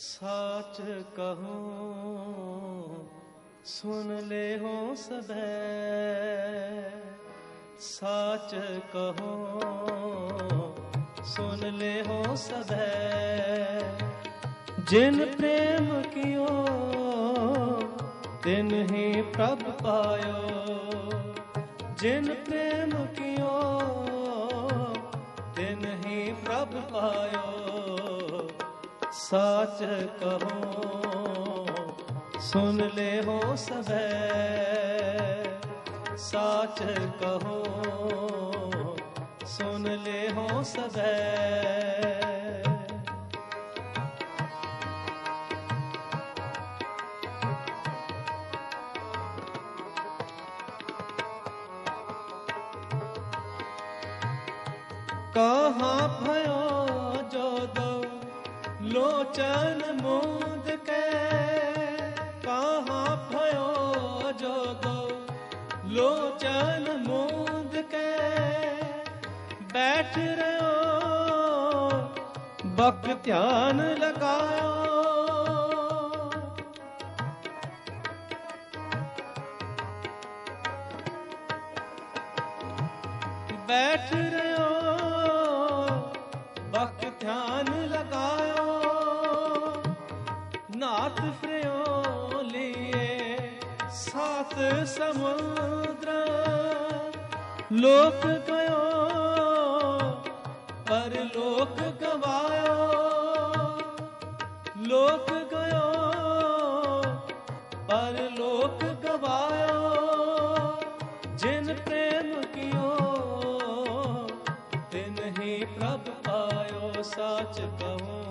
ਸਾਚ ਕਹੋ ਸੁਨ ਲੈ ਹੋ ਸਭੈ ਸਾਚ ਕਹੋ ਸੁਨ ਲੈ ਹੋ ਸਭੈ ਜਿਨ ਪ੍ਰੇਮ ਕੀਓ, ਤਿਨ ਹੀ ਪ੍ਰਭ ਪਾਇਓ। ਜਿਨ ਪ੍ਰੇਮ ਕੀਓ, ਤਿਨ ਹੀ ਪ੍ਰਭ ਪਾਇਓ। ਸਾਚ ਕਹੋ ਸੁਨ ਲੈ ਹੋ ਸਭੈ। ਸਾਚ ਕਹੋ ਸੁਨ ਲੈ ਹੋ ਸਭੈ। ਕਹਾਂ ਭਇਓ ਲੋਚਨ ਮੂਦ ਕੇ, ਕਹਾਂ ਭਇਓ ਜੋ ਦਉ ਲੋਚਨ ਮੂਦ ਕੇ, ਬੈਠ ਰਿਓ ਬਕ ਧਿਆਨ ਲਗਾਇਓ। ਬੈਠ ਨਾਥ ਫਰਿਓ ਲੀਏ ਸਾਤ ਸਮੁੰਦਰ, ਲੋਕ ਗਇਓ ਪਰ ਲੋਕ ਗਵਾਇਓ, ਲੋਕ ਗਇਓ ਪਰ ਲੋਕ ਗਵਾਇਓ, ਜਿਨ ਪ੍ਰੇਮ ਕਿਓ, ਤਿਨ ਹੀ ਪ੍ਰਭ ਪਾਇਓ, ਸਾਚ ਕਹੋ।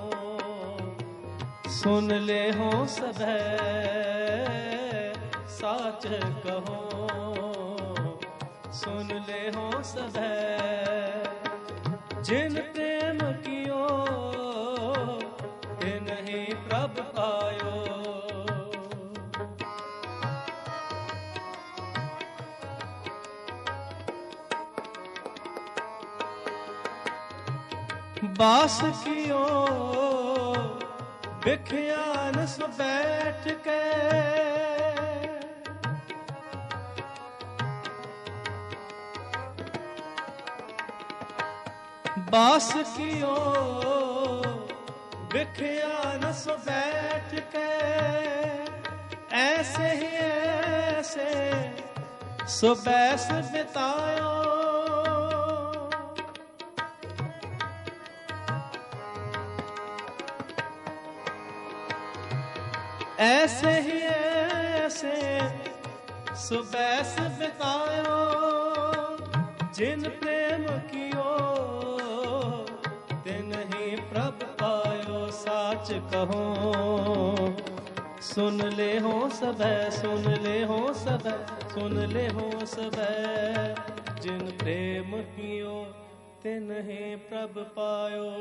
ਸੁਨ ਲੈ ਹੋ ਸਭੈ, ਸਾਚ ਕਹੋ। ਸੁਨ ਲੈ ਹੋ ਸਭੈ, ਜਿਨ ਪ੍ਰੇਮ ਕੀਓ, ਤਿਨ ਹੀ ਪ੍ਰਭ ਪਾਇਓ। ਬਾਸ ਕੀਓ ਵਿਖਿਆਨ ਨਸ ਬੈਠ ਕੇ। ਬਾਸ ਕੀਓ ਵਿਖਿਆ ਨਸ ਬੈਠ ਕੇ। ਐਸੇ ਹੀ ਐਸੇ, ਸੋ ਬੈਸ ਬਿਤਾਇਓ। ਐਸੇ ਹੀ ਐਸੇ ਸੁਬੈਸ ਬਿਤਾਇਓ ਜਿਨ ਪ੍ਰੇਮ ਕੀਓ ਤੇ ਨਹੀਂ ਪ੍ਰਭ ਪਾਇਓ ਸਾਚ ਕਹੋ ਸੁਨ ਲੈ ਹੋ ਸਭੈ ਸੁਨ ਲੈ ਹੋ ਸਭੈ ਸੁਨ ਲੈ ਹੋ ਸਭੈ ਜਿਨ ਪ੍ਰੇਮ ਕੀਓ ਤੇ ਨਹੀਂ ਪ੍ਰਭ ਪਾਇਓ